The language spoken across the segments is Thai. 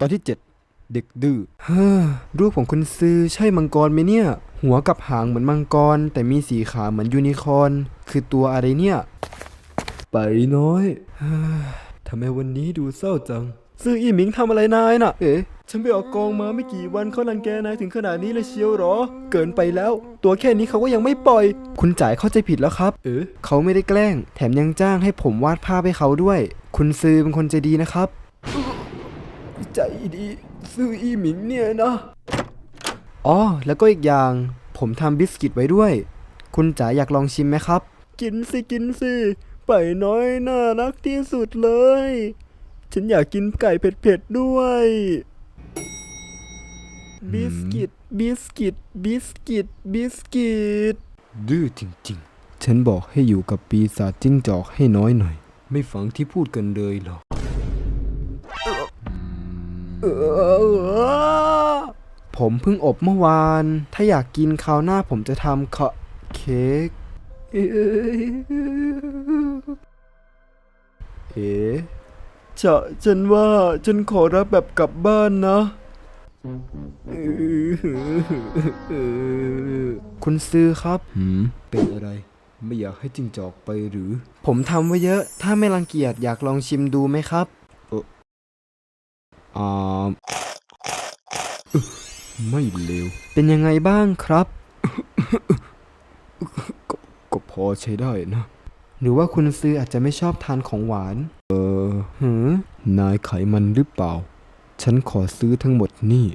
ตอนที่ 7 เด็กดื้อเฮ้อรูปของคุณซื้อใช่มังกรไหมเนี่ย หัวกับหางเหมือนมังกร แต่มีสีขาเหมือนยูนิคอร์นคือตัวอะไรเนี่ย ไปน้อยเฮ้อทำไมวันนี้ดูเศร้าจัง ซื้ออีหมิงทำอะไรนายน่ะ เอ๊ะ ฉันไปออกกองมาไม่กี่วันเขารังแกนายถึงขนาดนี้เลยเชียวเหรอ เกินไปแล้ว ตัวแค่นี้เขาก็ยังไม่ปล่อย คุณจ่ายเข้าใจผิดแล้วครับ เอ๊ะ เขาไม่ได้แกล้ง แถมยังจ้างให้ผมวาดภาพให้เขาด้วย คุณซื้อเป็นคนใจดีนะครับ ใจดีซื้ออีหมิงเนี่ยนะอ๋อแล้วก็อีกอย่าง ผมทำบิสกิตไว้ด้วย คุณจ๋าอยากลองชิมไหมครับ กินสิกินสิไปน้อยน่ารักที่สุดเลย ฉันอยากกินไก่เผ็ดๆด้วย บิสกิตบิสกิตบิสกิตบิสกิตดื้อจริงๆ ฉันบอกให้อยู่กับปีศาจจิ้งจอกให้น้อยหน่อย ไม่ฟังที่พูดกันเลยหรอก ผมเพิ่งอบเมื่อวาน ถ้าอยากกินคราวหน้าผมจะทำเคาะเค้ก เอ๋จะฉันว่าฉันขอรับแบบกลับบ้านนะ คุณซื้อครับ หืม เป็นอะไร ไม่อยากให้จิงจอกไปหรือ ผมทำไว้เยอะ ถ้าไม่รังเกียจอยากลองชิมดูไหมครับเอ่อ อ่าอึ๊ะไม่เลว เป็นยังไงบ้างครับก็ก็พอใช้ได้นะ หรือว่าคุณซื้ออาจจะไม่ชอบทานของหวาน เออหือนายไขมันหรือเปล่า ฉันขอซื้อทั้งหมดนี่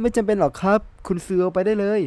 ไม่จำเป็นหรอกครับ คุณซื้อเอาไปได้เลย